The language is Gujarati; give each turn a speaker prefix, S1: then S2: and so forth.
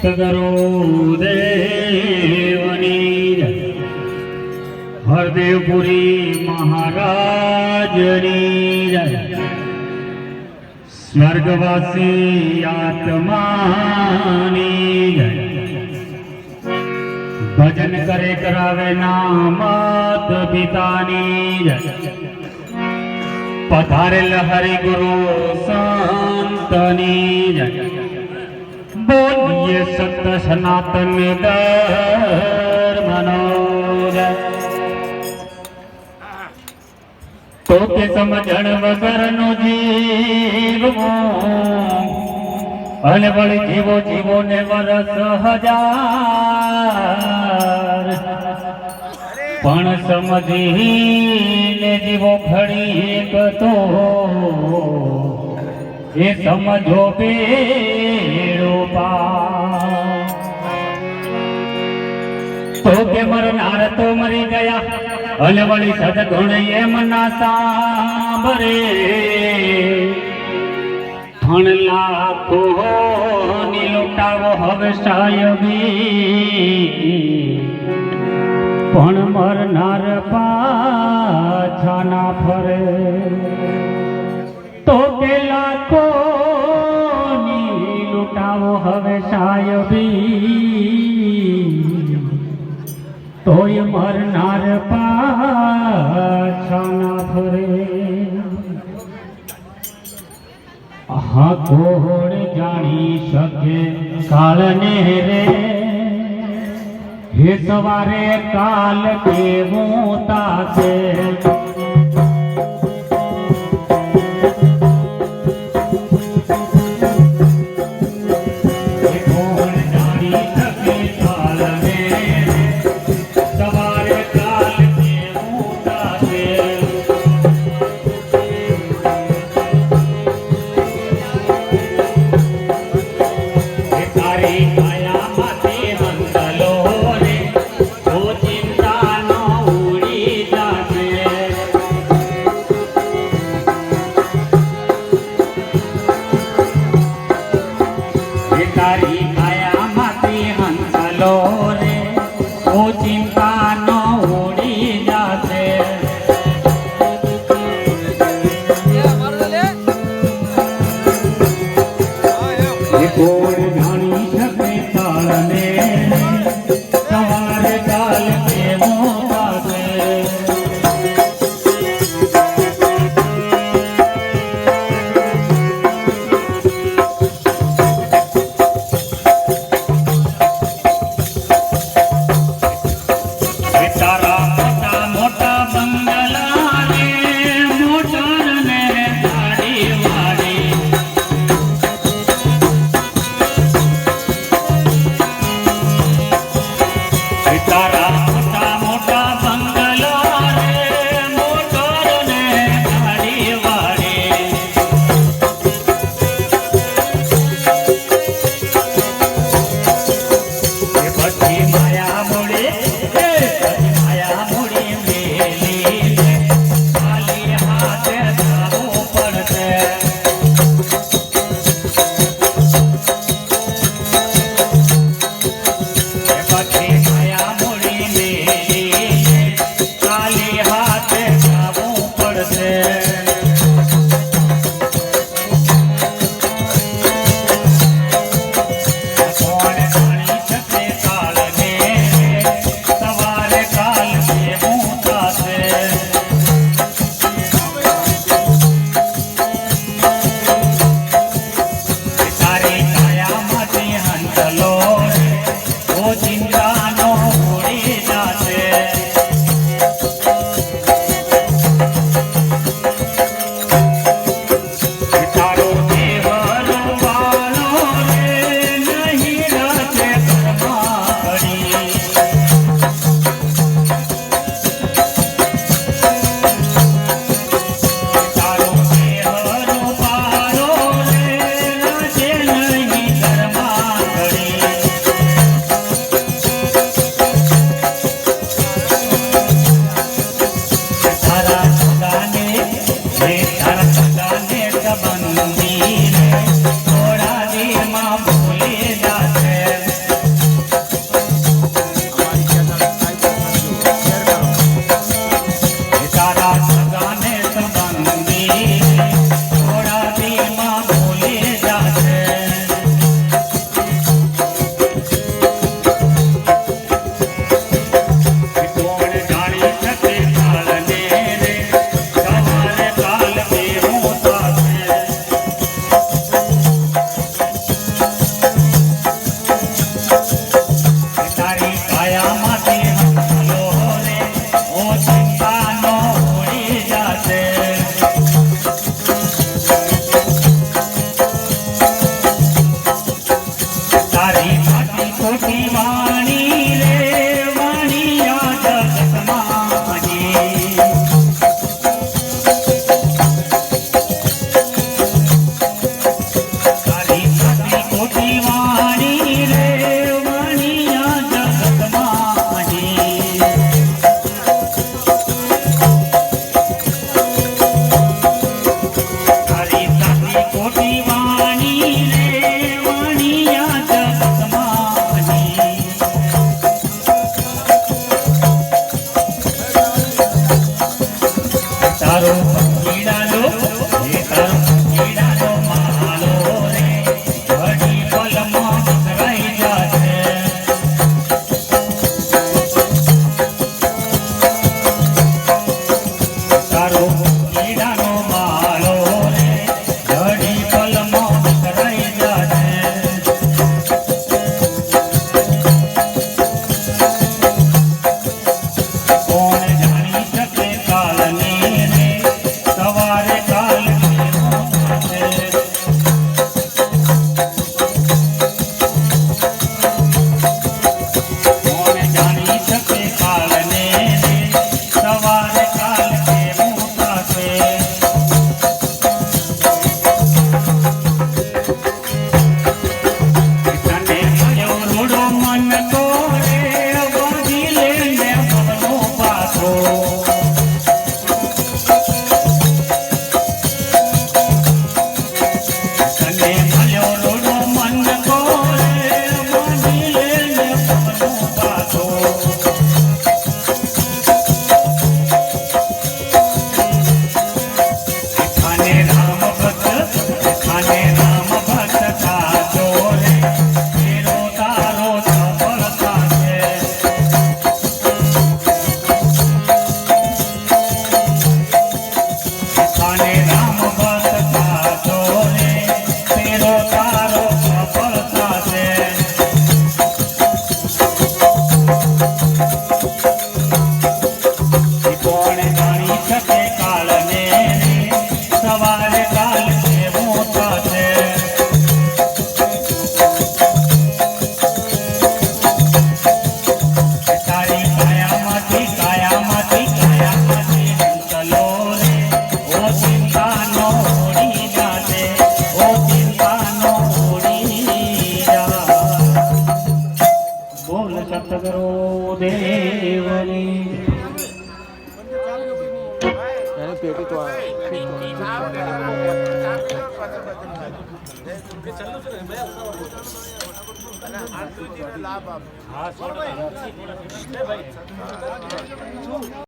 S1: સદરો દેવની. હરદેવપુરી મહારાજની જય સ્વર્ગવાસી આત્માની જય ભજન કરે કરાવે નામત પિતાની જય. પધારેલ હરિ ગુરુ સંતની બોલીએ સત સનાતન ધર્મનો તો કે સમજણ વગરનો જીવ અને વળી જીવો જીવો ને વરસ હજાર. પણ સમજીને જીવો ફળી એક તો એ સમજો પેડો પા તો કે મરનાર તો મરી ગયા અને વળી સદગુણ એમ ના સાંભરે ધણ લાખો લૂંટાવો હવે સાયબી. પણ મરનાર પાછા ના ફરે. તો કે લાખો લૂંટાવો હવે સાયબી. તોય મરનાર પાછા હા કોણ જાણી શકે કાળને રે હે સવારે કાલ કેવું તાશે? i la la
S2: la বারে পেটে
S3: তো লাভ